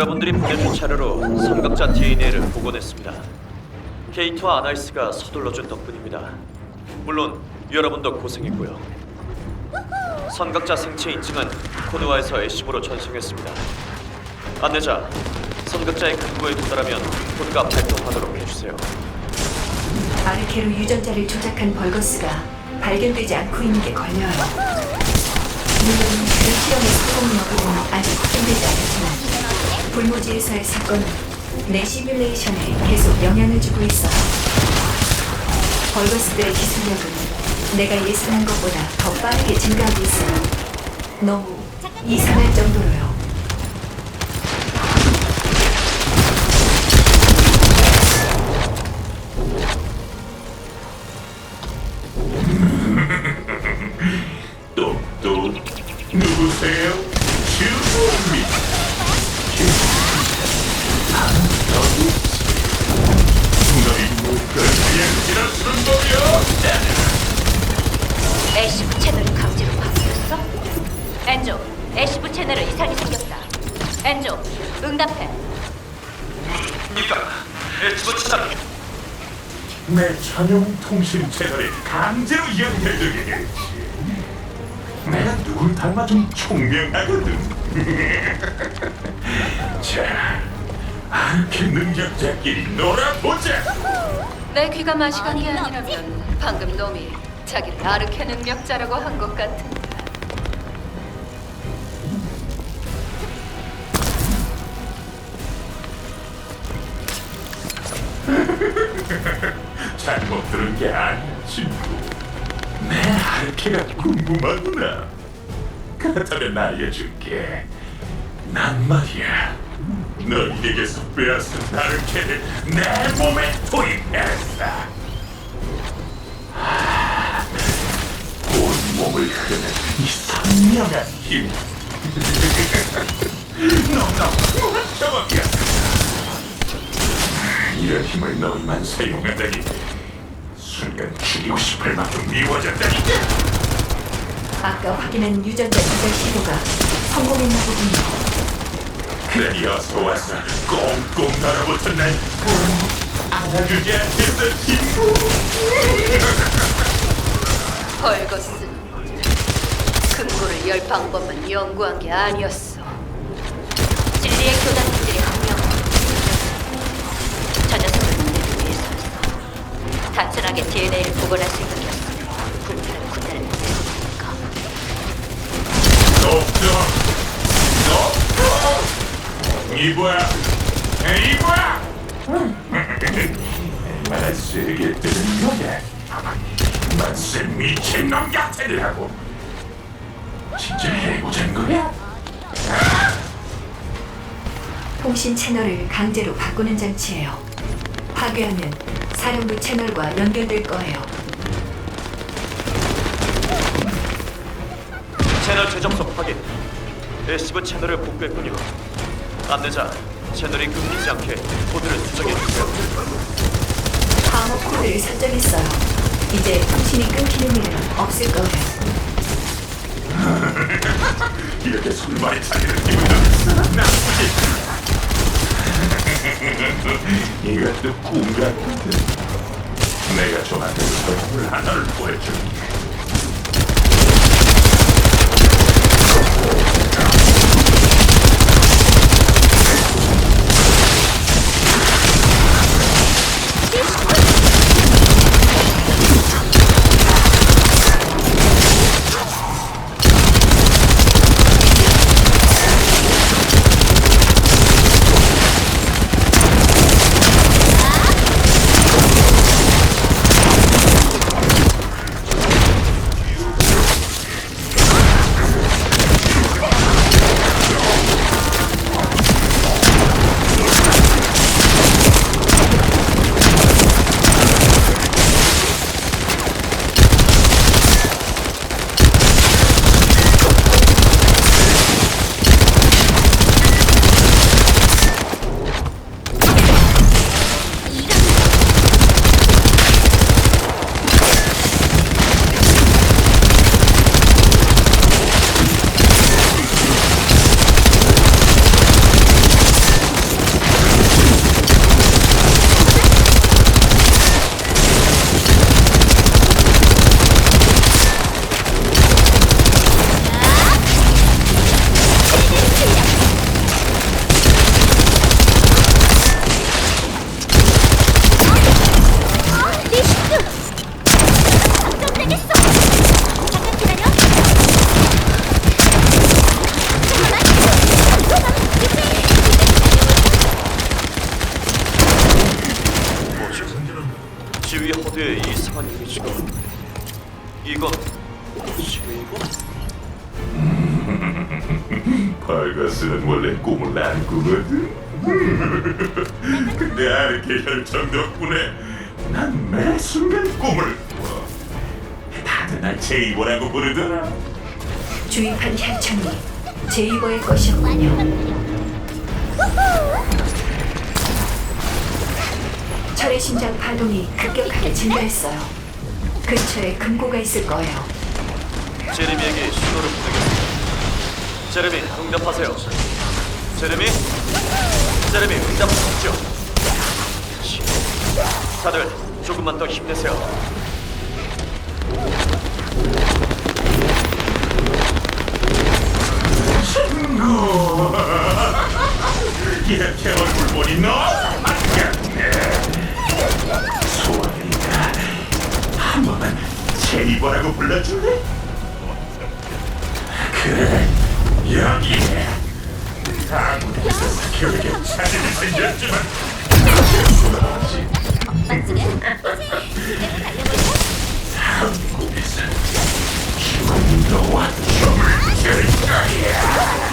여러분들이 보내준 자료로 선각자 DNA를 복원했습니다. 케이트와 아나이스가 서둘러준 덕분입니다. 물론 여러분도 고생했고요. 선각자 생체 인증은 코드와에서 애쉬보로 전송했습니다. 안내자, 선각자의 근거에 도달하면 코드가 발동하도록 해주세요. 아르케로 유전자를 조작한 벌거스가 발견되지 않고 있는 게 걸려요. 물론 그 실험의 성공 여부는 아직 확인되지 않았지만 불모지에서의 사건은 내 시뮬레이션에 계속 영향을 주고 있어요. 벌거스들의 기술력은 내가 예상한 것보다 더 빠르게 증가하고 있어요. 너무 이상할 정도로요. 애쉬브 채널을 강제로 바뀌었어? 엔조, 애쉬브 채널에 이상이 생겼다. 엔조, 응답해. 그러니까 애쉬보 차단 내 전용 통신 채널에 강제로 연결되게 했지. 내가 누굴 닮아 좀 총명하거든. 자, 아르케 능력자끼리 놀아보자. 내 귀가 마시간 게 아니라면 방금 놈이 자기를 아르케 능력자라고 한 것 같은데. 잘못 들은 게 아니야, 친구. 내 아르케가 궁금하구나. 그렇다면 알려줄게. 난 말이야. 너희에게서 빼앗은 아르케를 내 몸에 투입했어. 몸을 흐르는 이 선명한 힘. 너무너무 무한정이야. 이런 힘을 너희만 사용하다니 순간 죽이고 싶을 만큼 미워졌다니 아까 확인한 유전자 조작 시도가 성공했나 보군요. 그러니 어서 와서 꽁꽁 달아붙은 날 안아주지 않겠어 친구 벌거스는 금고를 열 방법만 연구한 게 아니었어. 진리의 교단들이 한명 저 녀석을 만들기 위해서였어. 단순하게 DNA를 복원할 생각이었어. 군대를 군대를 내보니까 높죠 높죠 이거야 이거야 얼마나 세게 뜨는 거야 만세 미친 놈 같애를 하고 진짜 해보자는 거야? 통신 채널을 강제로 바꾸는 장치예요. 파괴하면 사령부 채널과 연결될 거예요. 채널 재접속 확인. 애쉬브 채널을 복구했군요. 안내자, 채널이 끊기지 않게 코드를 수정해 주세요. 방어 코드를 설정했어요. 이제 통신이 끊기는 일은 없을 거예요. 이렇게 손발이 차리는 기분도 나쁘지 이것도 꿈 같은데. 내가 저한테 선물 하나를 보여줄게 발가스는 원래 꿈을 안 꾸거든. 근데 아르케 혈청 덕분에 난 매 순간 꿈을 꿔. 다들 날 제이보라고 부르더라. 주입한 혈청이 제이버의 것이었군요. 철의 심장 파동이 급격하게 증가했어요. 근처에 금고가 있을 거예요. 제레미에게 신호를 보내겠습니다. 제레미, 응답하세요. 제레미? 제레미, 응답하십시오. 다들 조금만 더 힘내세요. 이렇게 얼굴 보니 너 맞겠네. 소원이니까 한 번만 제이보라고 불러줄래? 죽은 너와 점을 들 거야.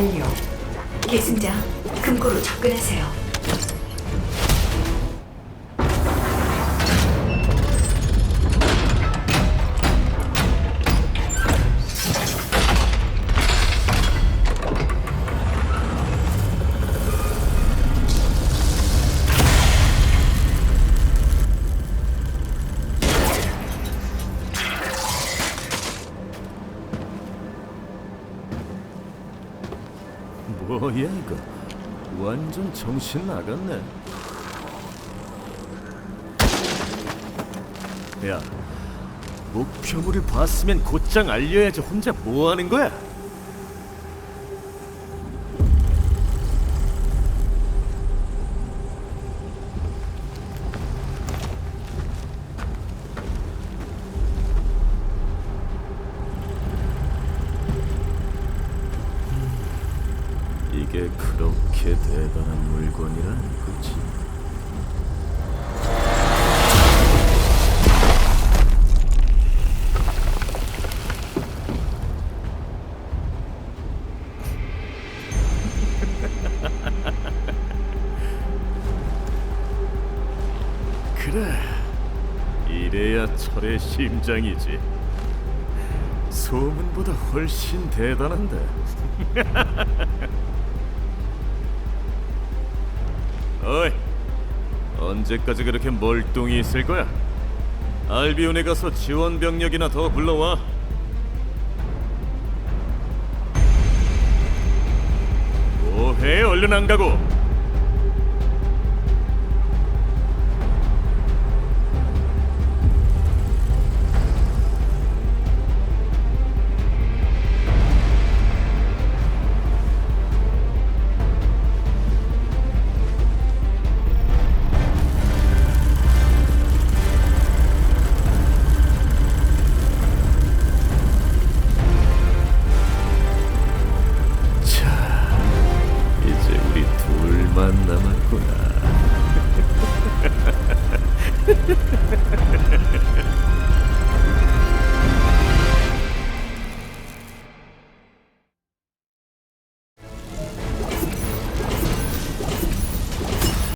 완료. 계승자, 금고로 접근하세요. 뭐야 이거 완전 정신 나갔네 야 목표물을 봤으면 곧장 알려야지 혼자 뭐 하는 거야? 이게 그렇게 대단한 물건이라는 거지. 그래, 이래야 철의 심장이지. 소문보다 훨씬 대단한데. 어이, 언제까지 그렇게 멀뚱히 있을 거야? 알비온에 가서 지원 병력이나 더 불러와. 뭐해? 얼른 안 가고.